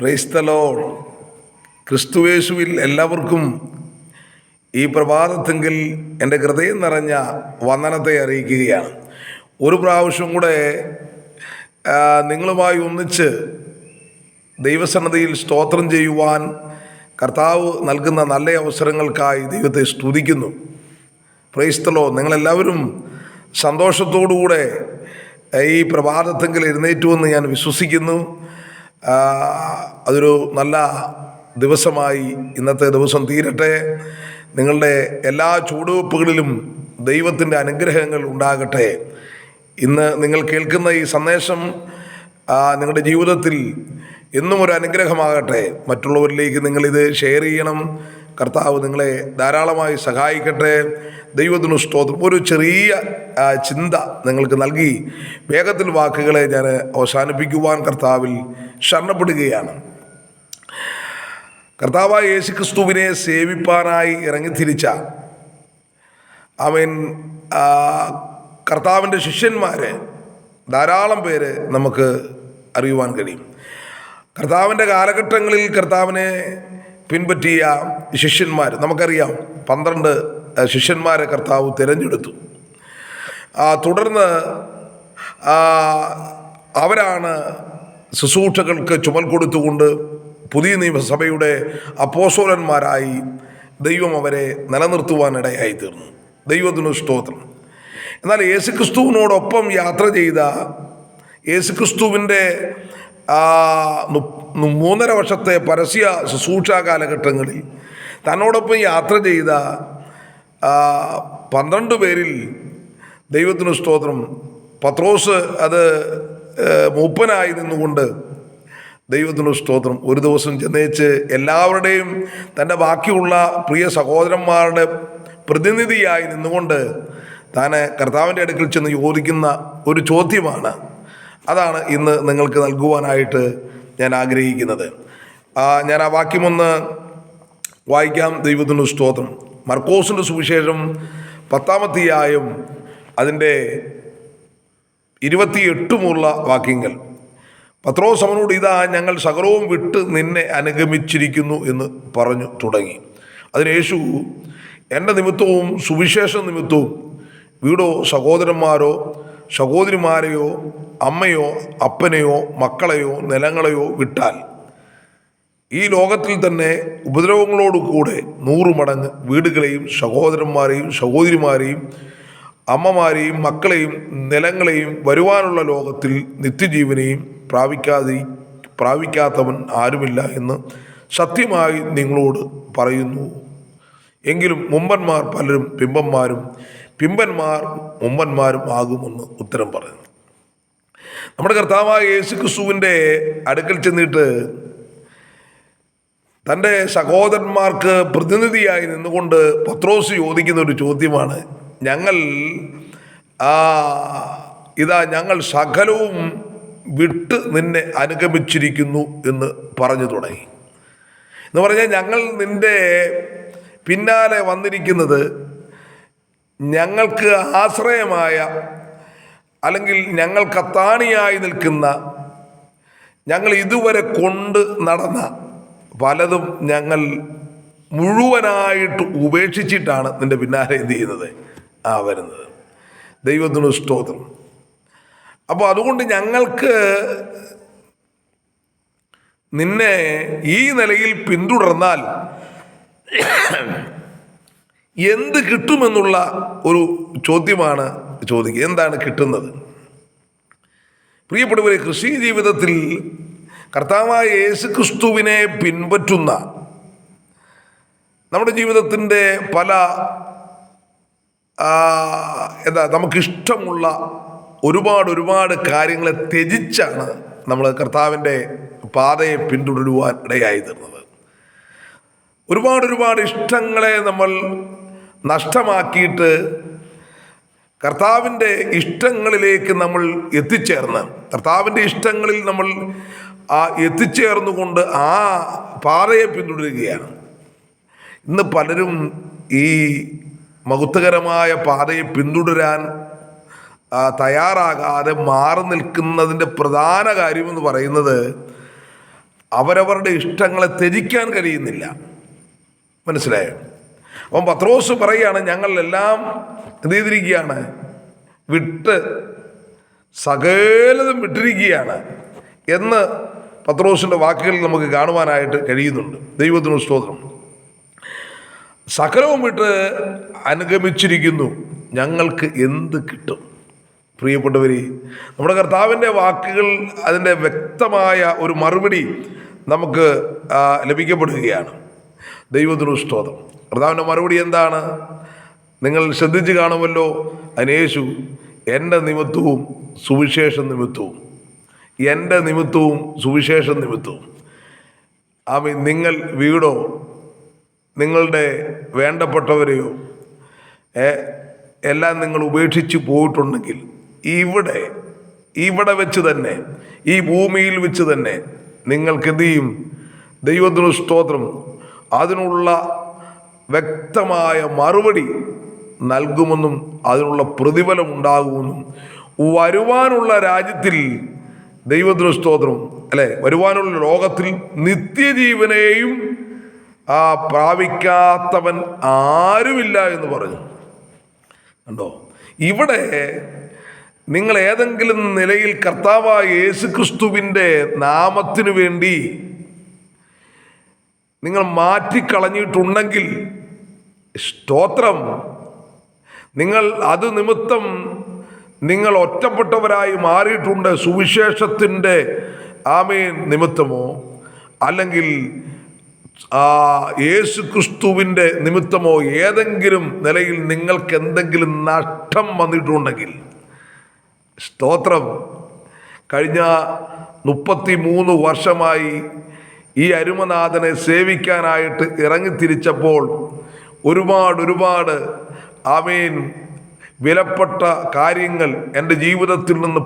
ക്രൈസ്തലോ ക്രിസ്തുവേശുവിൽ എല്ലാവർക്കും ഈ പ്രഭാതത്തെങ്കിൽ എന്റെ ഹൃദയം നിറഞ്ഞ വന്ദനത്തെ അറിയിക്കുകയാണ്. ഒരു പ്രാവശ്യം കൂടെ നിങ്ങളുമായി ഒന്നിച്ച് ദൈവസന്നതിയിൽ സ്തോത്രം ചെയ്യുവാൻ കർത്താവ് നൽകുന്ന നല്ല അവസരങ്ങൾക്കായി ദൈവത്തെ സ്തുതിക്കുന്നു. പ്രൈസ്തലോ നിങ്ങളെല്ലാവരും സന്തോഷത്തോടുകൂടെ ഈ പ്രഭാതത്തെങ്കിൽ എഴുന്നേറ്റുവെന്ന് ഞാൻ വിശ്വസിക്കുന്നു. അതൊരു നല്ല ദിവസമായി ഇന്നത്തെ ദിവസം തീരട്ടെ. നിങ്ങളുടെ എല്ലാ ചുവടുവെപ്പുകളിലും ദൈവത്തിന്റെ അനുഗ്രഹങ്ങൾ ഉണ്ടാകട്ടെ. ഇന്ന് നിങ്ങൾ കേൾക്കുന്ന ഈ സന്ദേശം നിങ്ങളുടെ ജീവിതത്തിൽ എന്നും ഒരു അനുഗ്രഹമാകട്ടെ. മറ്റുള്ളവരിലേക്ക് നിങ്ങളിത് ഷെയർ ചെയ്യണം. കർത്താവ് നിങ്ങളെ ധാരാളമായി സഹായിക്കട്ടെ. ദൈവത്തിനു സ്തോത്രം. ഒരു ചെറിയ ചിന്ത നിങ്ങൾക്ക് നൽകി. വേഗത്തിൽ വാക്കുകളെ ഞാൻ അവസാനിപ്പിക്കുവാൻ കർത്താവിൽ ശരണപ്പെടുകയാണ്. കർത്താവായ യേശുക്രിസ്തുവിനെ സേവിപ്പാനായി ഇറങ്ങിത്തിരിച്ച അവൻ കർത്താവിന്റെ ശിഷ്യന്മാരെ ധാരാളം പേര് നമുക്ക് അറിയുവാൻ കഴിയും. കർത്താവിന്റെ കാലഘട്ടങ്ങളിൽ കർത്താവിനെ പിൻപറ്റിയ ശിഷ്യന്മാർ നമുക്കറിയാം പന്ത്രണ്ട് ശിഷ്യന്മാരെ കർത്താവ് തിരഞ്ഞെടുത്തു. തുടർന്ന് അവരാണ് ശുശ്രൂഷകൾക്ക് ചുമൽ കൊടുത്തുകൊണ്ട് പുതിയ നിയമസഭയുടെ അപ്പോസോലന്മാരായി ദൈവം അവരെ നിലനിർത്തുവാനിടയായി തീർന്നു. ദൈവത്തിനു സ്തോത്രം. എന്നാൽ യേശുക്രിസ്തുവിനോടൊപ്പം യാത്ര ചെയ്ത യേശുക്രിസ്തുവിന്റെ മൂന്നര വർഷത്തെ പരസ്യ ശുശ്രൂഷ കാലഘട്ടങ്ങളിൽ തന്നോടൊപ്പം യാത്ര ചെയ്ത പന്ത്രണ്ട് പേരിൽ ദൈവത്തിന് സ്തോത്രം. പത്രോസ് അത് മൂപ്പനായി നിന്നുകൊണ്ട് ദൈവത്തിനു സ്തോത്രം. ഒരു ദിവസം ചെന്നേച്ച് എല്ലാവരുടെയും തന്റെ ബാക്കിയുള്ള പ്രിയ സഹോദരന്മാരുടെ പ്രതിനിധിയായി നിന്നുകൊണ്ട് താൻ കർത്താവിന്റെ അടുക്കൽ ചെന്ന് ചോദിക്കുന്ന ഒരു ചോദ്യമാണ്. അതാണ് ഇന്ന് നിങ്ങൾക്ക് നൽകുവാനായിട്ട് ഞാൻ ആഗ്രഹിക്കുന്നത്. ഞാൻ ആ വാക്യമൊന്ന് വായിക്കാം. ദൈവത്തിന്റെ സ്തോത്രം. മർക്കോസിന്റെ സുവിശേഷം പത്താമത്തെയായും അതിന്റെ ഇരുപത്തിയെട്ടുമുള്ള വാക്യങ്ങൾ. പത്രോസ് അവനോട് ഇതാ ഞങ്ങൾ സകലവും വിട്ട് നിന്നെ അനുഗമിച്ചിരിക്കുന്നു എന്ന് പറഞ്ഞു തുടങ്ങി. അതിന് യേശു എന്റെ നിമിത്തവും സുവിശേഷ നിമിത്തവും വീടോ സഹോദരന്മാരോ സഹോദരിമാരെയോ അമ്മയോ അപ്പനെയോ മക്കളെയോ നിലങ്ങളെയോ വിട്ടാൽ ഈ ലോകത്തിൽ തന്നെ ഉപദ്രവങ്ങളോടുകൂടെ നൂറ് മടങ്ങ് വീടുകളെയും സഹോദരന്മാരെയും സഹോദരിമാരെയും അമ്മമാരെയും മക്കളെയും നിലങ്ങളെയും വരുവാനുള്ള ലോകത്തിൽ നിത്യജീവനെയും പ്രാപിക്കാതെ പ്രാപിക്കാത്തവൻ ആരുമില്ല എന്ന് സത്യമായി നിങ്ങളോട് പറയുന്നു. എങ്കിലും മുമ്പന്മാർ പലരും പിമ്പന്മാരും പിമ്പന്മാർ മുമ്പന്മാരും ആകുമെന്ന് ഉത്തരം പറയുന്നു. നമ്മുടെ കർത്താവായ യേശു ക്രിസ്തുവിന്റെ അടുക്കൽ ചെന്നിട്ട് തന്റെ സഹോദരന്മാർക്ക് പ്രതിനിധിയായി നിന്നുകൊണ്ട് പത്രോസ് ചോദിക്കുന്ന ഒരു ചോദ്യമാണ്. ഞങ്ങൾ ഇതാ ഞങ്ങൾ സകലവും വിട്ട് നിന്നെ അനുഗമിച്ചിരിക്കുന്നു എന്ന് പറഞ്ഞു തുടങ്ങി. എന്ന് പറഞ്ഞാൽ ഞങ്ങൾ നിന്റെ പിന്നാലെ വന്നിരിക്കുന്നത് ഞങ്ങൾക്ക് ആശ്രയമായ അല്ലെങ്കിൽ ഞങ്ങൾക്ക് അത്താണിയായി നിൽക്കുന്ന ഞങ്ങൾ ഇതുവരെ കൊണ്ട് നടന്ന പലതും ഞങ്ങൾ മുഴുവനായിട്ട് ഉപേക്ഷിച്ചിട്ടാണ് നിന്റെ പിന്നാലെ എന്ത് ചെയ്യുന്നത്? ആ വരുന്നത്. ദൈവത്തിന് സ്തോത്രം. അപ്പോൾ അതുകൊണ്ട് ഞങ്ങൾക്ക് നിന്നെ ഈ നിലയിൽ പിന്തുടർന്നാൽ എന്ത് കിട്ടുമെന്നുള്ള ഒരു ചോദ്യമാണ് ചോദിക്കുക എന്താണ് കിട്ടുന്നത്? പ്രിയപ്പെട്ടവരെ കൃഷി ജീവിതത്തിൽ കർത്താവായ യേശു ക്രിസ്തുവിനെ പിൻപറ്റുന്ന നമ്മുടെ ജീവിതത്തിന്റെ പല എന്താ നമുക്കിഷ്ടമുള്ള ഒരുപാട് ഒരുപാട് കാര്യങ്ങളെ ത്യജിച്ചാണ് നമ്മൾ കർത്താവിന്റെ പാതയെ പിന്തുടരുവാൻ ഇടയായി തീർന്നത്. ഒരുപാട് ഒരുപാട് ഇഷ്ടങ്ങളെ നമ്മൾ നഷ്ടമാക്കിയിട്ട് കർത്താവിന്റെ ഇഷ്ടങ്ങളിലേക്ക് നമ്മൾ എത്തിച്ചേർന്ന് കർത്താവിന്റെ ഇഷ്ടങ്ങളിൽ നമ്മൾ ആ എത്തിച്ചേർന്നുകൊണ്ട് ആ പാതയെ പിന്തുടരുകയാണ്. ഇന്ന് പലരും ഈ മഹത്വകരമായ പാതയെ പിന്തുടരാൻ തയ്യാറാകാതെ മാറി നിൽക്കുന്നതിന്റെ പ്രധാന കാര്യമെന്ന് പറയുന്നത് അവരവരുടെ ഇഷ്ടങ്ങളെ ത്യജിക്കാൻ കഴിയുന്നില്ല. മനസ്സിലായോ? അപ്പം പത്രോസ് പറയുകയാണ് ഞങ്ങളെല്ലാം എന്ത് ചെയ്തിരിക്കുകയാണ് വിട്ട് സകലതും വിട്ടിരിക്കുകയാണ്. എന്ന് പത്രോസിന്റെ വാക്കുകളിൽ നമുക്ക് കാണുവാനായിട്ട് കഴിയുന്നുണ്ട്. ദൈവത്തിന് സ്തോത്രം. സകലവും വിട്ട് അനുഗമിച്ചിരിക്കുന്നു. ഞങ്ങൾക്ക് എന്ത് കിട്ടും? പ്രിയപ്പെട്ടവരെ നമ്മുടെ കർത്താവിന്റെ വാക്കുകൾ അതിന്റെ വ്യക്തമായ ഒരു മറുപടി നമുക്ക് ലഭിക്കപ്പെടുകയാണ്. സ്തോത്രം. കർത്താവിന്റെ മറുപടി എന്താണ്? നിങ്ങൾ ശ്രദ്ധിച്ച് കാണുമല്ലോ അനേശു എന്റെ നിമിത്തവും സുവിശേഷ നിമിത്തവും എന്റെ നിമിത്തവും സുവിശേഷ നിമിത്തവും. ആമീൻ നിങ്ങൾ വീടോ നിങ്ങളുടെ വേണ്ടപ്പെട്ടവരെയോ എല്ലാം നിങ്ങൾ ഉപേക്ഷിച്ച് പോയിട്ടുണ്ടെങ്കിൽ ഇവിടെ ഇവിടെ വെച്ച് തന്നെ ഈ ഭൂമിയിൽ വെച്ച് തന്നെ നിങ്ങൾക്ക് എന്ത് ചെയ്യും? സ്തോത്രം അതിനുള്ള വ്യക്തമായ മറുപടി നൽകുമെന്നും അതിനുള്ള പ്രതിഫലം ഉണ്ടാകുമെന്നും വരുവാനുള്ള രാജ്യത്തിൽ ദൈവത്തിന് സ്തോത്രം. അല്ലെ? വരുവാനുള്ള ലോകത്തിൽ നിത്യജീവനെയും ആ പ്രാപിക്കാത്തവൻ ആരുമില്ല എന്ന് പറഞ്ഞു. കണ്ടോ? ഇവിടെ നിങ്ങൾ ഏതെങ്കിലും നിലയിൽ കർത്താവായ യേശുക്രിസ്തുവിന്റെ നാമത്തിനു വേണ്ടി നിങ്ങൾ മാറ്റിക്കളഞ്ഞിട്ടുണ്ടെങ്കിൽ സ്തോത്രം. നിങ്ങൾ അത് നിമിത്തം നിങ്ങൾ ഒറ്റപ്പെട്ടവരായി മാറിയിട്ടുണ്ട് സുവിശേഷത്തിന്റെ ആമേൻ നിമിത്തമോ? അല്ലെങ്കിൽ ആ യേശു ക്രിസ്തുവിന്റെ നിമിത്തമോ ഏതെങ്കിലും നിലയിൽ നിങ്ങൾക്ക് എന്തെങ്കിലും നഷ്ടം വന്നിട്ടുണ്ടെങ്കിൽ? സ്തോത്രം. കഴിഞ്ഞ മുപ്പത്തി മൂന്ന് വർഷമായി ഈ അരുമനാഥനെ സേവിക്കാനായിട്ട് ഇറങ്ങിത്തിരിച്ചപ്പോൾ ഒരുപാട് ഒരുപാട് ആമേൻ വിലപ്പെട്ട കാര്യങ്ങൾ എന്റെ ജീവിതത്തിൽ നിന്ന്